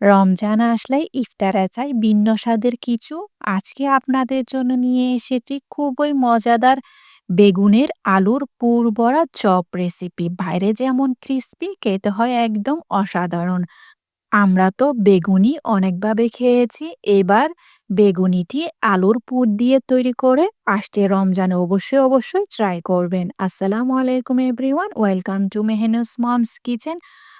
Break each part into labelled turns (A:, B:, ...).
A: রমজান আসলে ইফতারে চাই ভিন্ন স্বাদের কিছু। আজকে আপনাদের জন্য নিয়ে এসেছি খুবই মজাদার বেগুনের আলুর পুর বড়া চপ রেসিপি। বাইরে যেমন ক্রিস্পি খেতে হয় একদম অসাধারণ। আমরা তো বেগুনি অনেকভাবে খেয়েছি। এবার বেগুনিটি আলুর পুর দিয়ে তৈরি করে আসছে রমজানে। অবশ্যই অবশ্যই ট্রাই করবেন। আসসালামু আলাইকুম everyone welcome to Mehnus mom's kitchen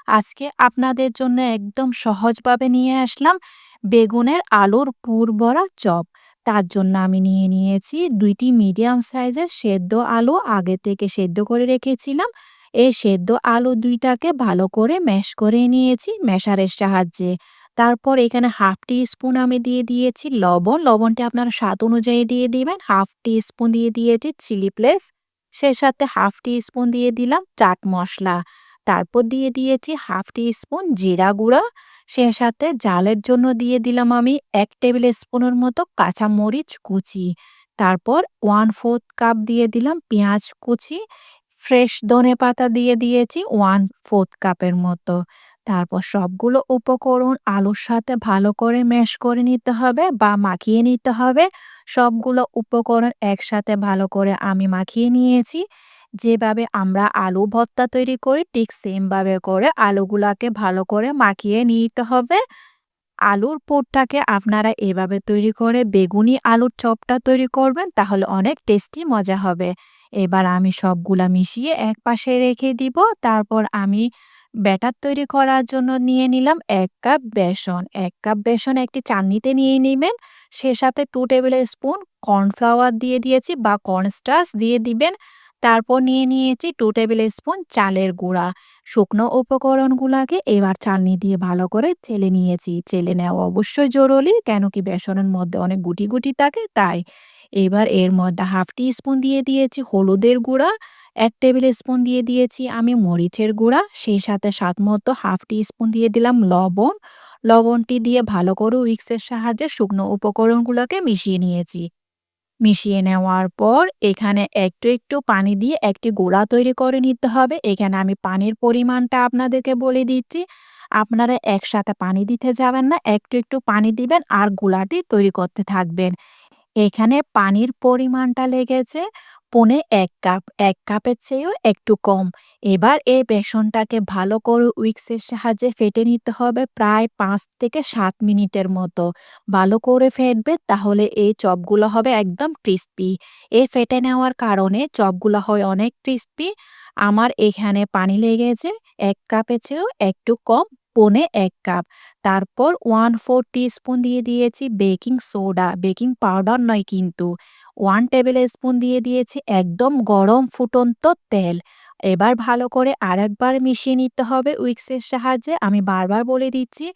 A: আজকে আপনাদের জন্য একদম সহজভাবে নিয়ে আসলাম বেগুনের আলুর পুর ভরা চপ। তার জন্য আমি নিয়ে নিয়েছি দুইটি মিডিয়াম সাইজের সেদ্ধ আলু। আগে থেকে সেদ্ধ করে রেখেছিলাম। এই সেদ্ধ আলু দুইটাকে ভালো করে ম্যাশ করে নিয়েছি ম্যাশারের সাহায্যে। তারপর এখানে হাফ টি স্পুন আমি দিয়ে দিয়েছি লবণ। লবণটি আপনার স্বাদ অনুযায়ী দিয়ে দিবেন। হাফ টি স্পুন দিয়ে দিয়েছি চিলি প্লেস সে সাথে হাফ টি স্পুন দিয়ে দিলাম চাট মশলা। তারপর দিয়ে দিয়েছি হাফ টি স্পুন জিরা গুঁড়া। সে সাথে জালের জন্য দিয়ে দিলাম আমি এক টেবিল স্পুনের মতো কাঁচা মরিচ কুচি। তারপর ওয়ান ফোর্থ কাপ দিয়ে দিলাম পেঁয়াজ কুচি। ফ্রেশ ধনে পাতা দিয়ে দিয়েছি ওয়ান ফোর্থ কাপের মতো। তারপর সবগুলো উপকরণ আলুর সাথে ভালো করে ম্যাশ করে নিতে হবে বা মাখিয়ে নিতে হবে। সবগুলো উপকরণ একসাথে ভালো করে আমি মাখিয়ে নিয়েছি। যেভাবে আমরা আলু ভর্তা তৈরি করি, ঠিক সেমভাবে করে আলুগুলাকে ভালো করে মাখিয়ে নিতে হবে। আলুর পুরটাকে আপনারা এভাবে তৈরি করে বেগুনি আলুর চপটা তৈরি করবেন, তাহলে অনেক টেস্টি মজা হবে। এবার আমি সবগুলা মিশিয়ে এক পাশে রেখে দিব। তারপর আমি ব্যাটার তৈরি করার জন্য নিয়ে নিলাম এক কাপ বেসন। এক কাপ বেসন একটি চান্নিতে নিয়ে নেবেন। সে সাথে টু টেবিল স্পুন কর্নফ্লাওয়ার দিয়ে দিয়েছি বা কর্নস্টার্চ দিয়ে দিবেন। তারপর নিয়ে নিয়েছি টু টেবিল স্পুন চালের গুঁড়া। শুকনো উপকরণগুলাকে এবার চালনি দিয়ে ভালো করে চেলে নিয়েছি। চেলে নেওয়া অবশ্যই জরুরি, কেন কি বেসনের মধ্যে অনেক গুটি গুটি থাকে, তাই। এবার এর মধ্যে হাফ টি স্পুন দিয়ে দিয়েছি হলুদের গুঁড়া, এক টেবিল স্পুন দিয়ে দিয়েছি আমি মরিচের গুঁড়া, সেই সাথে স্বাদ মতো হাফ টি স্পুন দিয়ে দিলাম লবণ। লবণটি দিয়ে ভালো করে উইক্সের সাহায্যে শুকনো উপকরণগুলোকে মিশিয়ে নিয়েছি। মিশিয়ে নেওয়ার পর এখানে একটু একটু পানি দিয়ে একটি গোলা তৈরি করে নিতে হবে। এখানে আমি পানির পরিমাণটা আপনাদেরকে বলে দিচ্ছি। আপনারা একসাথে পানি দিতে যাবেন না, একটু একটু পানি দিবেন আর গোলাটি তৈরি করতে থাকবেন। এখানে পানির পরিমাণটা লেগেছে পনে এক কাপ, এক কাপের চেয়েও একটু কম। এবার এই বেসনটাকে ভালো করে উইক্সের সাহায্যে ফেটে নিতে হবে প্রায় পাঁচ থেকে সাত মিনিটের মতো। ভালো করে ফেটবে তাহলে এই চপগুলো হবে একদম ক্রিস্পি। এ ফেটে নেওয়ার কারণে চপগুলো হয় অনেক ক্রিস্পি। আমার এখানে পানি লেগেছে এক কাপের চেয়েও একটু কম। পনে এক কাপ। তারপর ওয়ান ফোর স্পুন দিয়ে দিয়েছি বেকিং সোডা বেকিং পাউডার নয় কিন্তু। ওয়ান টেবিল স্পুন দিয়ে দিয়েছি একদম গরম ফুটন্ত তেল। এবার ভালো করে আরেকবার মিশিয়ে নিতে হবে উইক্সের সাহায্যে। আমি বারবার বলে দিচ্ছি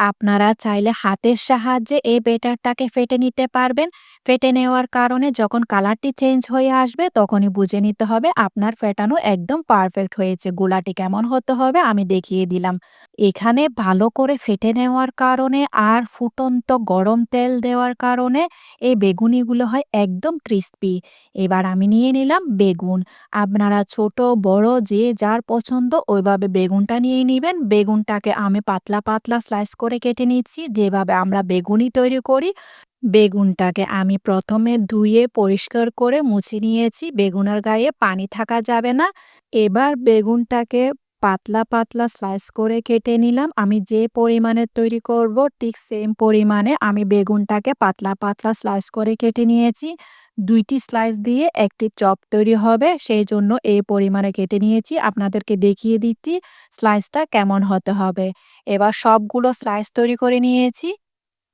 A: আপনারা চাইলে হাতের সাহায্যে এই বেটারটাকে ফেটে নিতে পারবেন। ফেটে নেওয়ার কারণে যখন কালারটি চেঞ্জ হয়ে আসবে, তখনই বুঝে নিতে হবে আপনার ফেটানো একদম পারফেক্ট হয়েছে, গোলাটি কেমন হতে হবে আমি দেখিয়ে দিলাম। এখানে ভালো করে ফেটে নেওয়ার কারণে আর ফুটন্ত গরম তেল দেওয়ার কারণে এই বেগুনিগুলো হয় একদম ক্রিস্পি। এবার আমি নিয়ে নিলাম বেগুন। আপনারা ছোট, বড়, যে যার পছন্দ ওইভাবে বেগুনটা নিয়ে নেবেন। বেগুনটাকে আমি পাতলা পাতলা স্লাইস করে কেটে নিচ্ছি। যেভাবে আমরা বেগুনি তৈরি করি, বেগুনটাকে আমি প্রথমে ধুয়ে পরিষ্কার করে মুছে নিয়েছি। বেগুনের গায়ে পানি থাকা যাবে না। এবার বেগুনটাকে পাতলা পাতলা স্লাইস করে কেটে নিলাম। আমি যে পরিমাণে তৈরি করব, ঠিক সেম পরিমাণে আমি বেগুনটাকে পাতলা পাতলা স্লাইস করে কেটে নিয়েছি। দুইটি স্লাইস দিয়ে একটি চপ তৈরি হবে, সেই জন্য এই পরিমাণে কেটে নিয়েছি। আপনাদেরকে দেখিয়ে দিচ্ছি স্লাইসটা কেমন হতে হবে। এবার সবগুলো স্লাইস তৈরি করে নিয়েছি।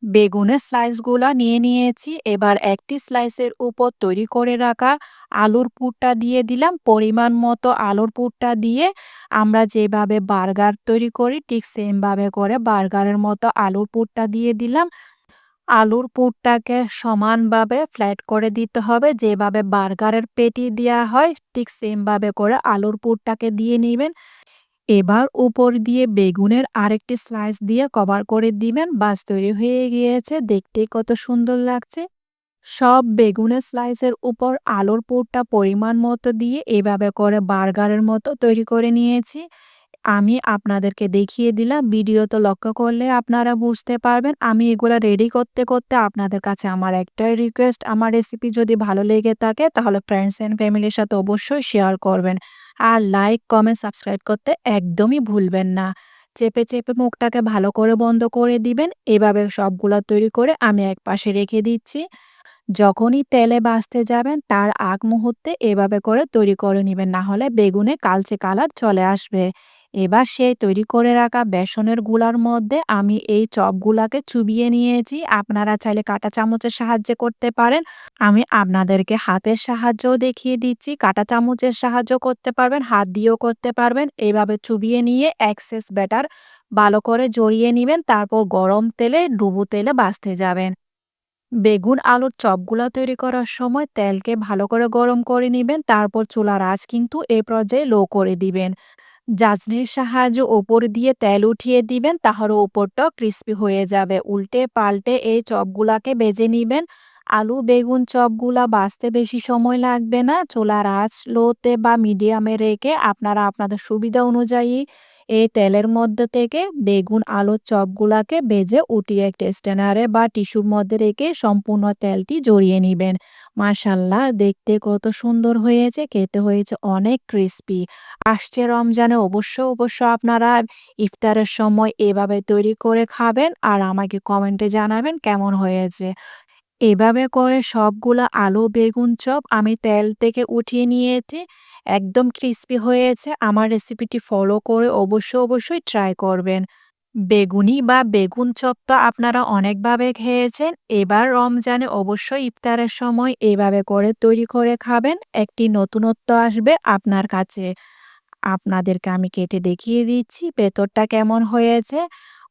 A: বেগুনের স্লাইসগুলো নিয়ে নিয়েছি। এবার একটি স্লাইসের উপর তৈরি করে রাখা আলুর পুরটা দিয়ে দিলাম। পরিমাণ মতো আলুর পুরটা দিয়ে আমরা যেভাবে বার্গার তৈরি করি, ঠিক সেমভাবে করে বার্গারের মতো আলুর পুরটা দিয়ে দিলাম। আলুর পুরটাকে সমানভাবে ফ্ল্যাট করে দিতে হবে। যেভাবে বার্গারের পেটি দেওয়া হয়, ঠিক সেমভাবে করে আলুর পুরটাকে দিয়ে নেবেন। এবার উপর দিয়ে বেগুনের আরেকটি স্লাইস দিয়ে কভার করে দিবেন। বাস তৈরি হয়ে গিয়েছে। দেখতে কত সুন্দর লাগছে। সব বেগুনের স্লাইসের উপর আলুর পুরটা পরিমাণ মতো দিয়ে এভাবে করে বার্গারের মতো তৈরি করে নিয়েছি। আমি আপনাদেরকে দেখিয়ে দিলাম। ভিডিও তো লক্ষ্য করলে আপনারা বুঝতে পারবেন। আমি এগুলো রেডি করতে, করতে আপনাদের কাছে আমার একটাই রিকোয়েস্ট, আমার রেসিপি যদি ভালো লেগে থাকে তাহলে ফ্রেন্ডস অ্যান্ড ফ্যামিলির সাথে অবশ্যই শেয়ার করবেন। আর লাইক, কমেন্ট, সাবস্ক্রাইব করতে একদমই ভুলবেন না। চেপে, চেপে মুখটাকে ভালো করে বন্ধ করে দিবেন। এভাবে সবগুলো তৈরি করে আমি এক পাশে রেখে দিচ্ছি। যখনই তেলে ভাজতে যাবেন তার আগ মুহূর্তে এভাবে করে তৈরি করে নিবেন। না হলে বেগুনে কালচে কালার চলে আসবে। এবার সেই তৈরি করে রাখা বেসনেরগুলার মধ্যে আমি এই চপগুলাকে চুবিয়ে নিয়েছি। আপনারা চাইলে কাঁটা চামচের সাহায্যে করতে পারেন। আমি আপনাদেরকে হাতের সাহায্যেও দেখিয়ে দিচ্ছি। কাঁটা চামচের সাহায্য করতে পারবেন, হাত দিয়েও করতে পারবেন। এভাবে চুবিয়ে নিয়ে এক্সেস ব্যাটার ভালো করে জড়িয়ে নিবেন। তারপর গরম তেলে ডুবো তেলে ভাজতে যাবেন। বেগুন আলুর চপগুলা তৈরি করার সময় তেলকে ভালো করে গরম করে নেবেন, তারপর চুলার আঁচ কিন্তু এ পর্যায়ে লো করে দিবেন। জাজনির সাহায্যে ওপর দিয়ে তেল উঠিয়ে দিবেন, তাহলে ওপরটাও ক্রিস্পি হয়ে যাবে। উল্টে পাল্টে এই চপগুলাকে ভেজে নিবেন। আলু, বেগুন চপগুলা ভাজতে বেশি সময় লাগবে না। চুলার আঁচ লোতে বা মিডিয়ামে রেখে আপনারা আপনাদের সুবিধা অনুযায়ী এই তেলের মধ্যে থেকে বেগুন আলুর চপগুলাকে ভেজে উঠিয়ে একটা স্ট্যানারে বা টিস্যুর মধ্যে রেখে সম্পূর্ণ তেলটি জড়িয়ে নেবেন মাশাআল্লাহ দেখতে কত সুন্দর হয়েছে, খেতে হয়েছে অনেক ক্রিস্পি। আসছে রমজানে অবশ্য, অবশ্য আপনারা ইফতারের সময় এভাবে তৈরি করে খাবেন আর আমাকে কমেন্টে জানাবেন কেমন হয়েছে। এভাবে করে সবগুলো আলু বেগুন চপ আমি তেল থেকে উঠিয়ে নিয়েছি। একদম ক্রিস্পি হয়েছে। আমার রেসিপিটি ফলো করে অবশ্যই, অবশ্যই ট্রাই করবেন। বেগুনি বা বেগুন চপ তো আপনারা অনেকভাবে খেয়েছেন। এবার রমজানে অবশ্যই ইফতারের সময় এভাবে করে তৈরি করে খাবেন। একটি নতুনত্ব আসবে আপনার কাছে। আপনাদেরকে আমি কেটে দেখিয়ে দিচ্ছি ভেতরটা কেমন হয়েছে।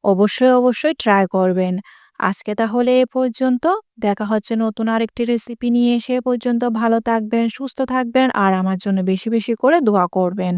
A: অবশ্যই, অবশ্যই ট্রাই করবেন। আজকে তাহলে এ পর্যন্ত। দেখা হচ্ছে নতুন আরেকটি রেসিপি নিয়ে এসে পর্যন্ত ভালো থাকবেন, সুস্থ থাকবেন আর আমার জন্য বেশি, বেশি করে দোয়া করবেন।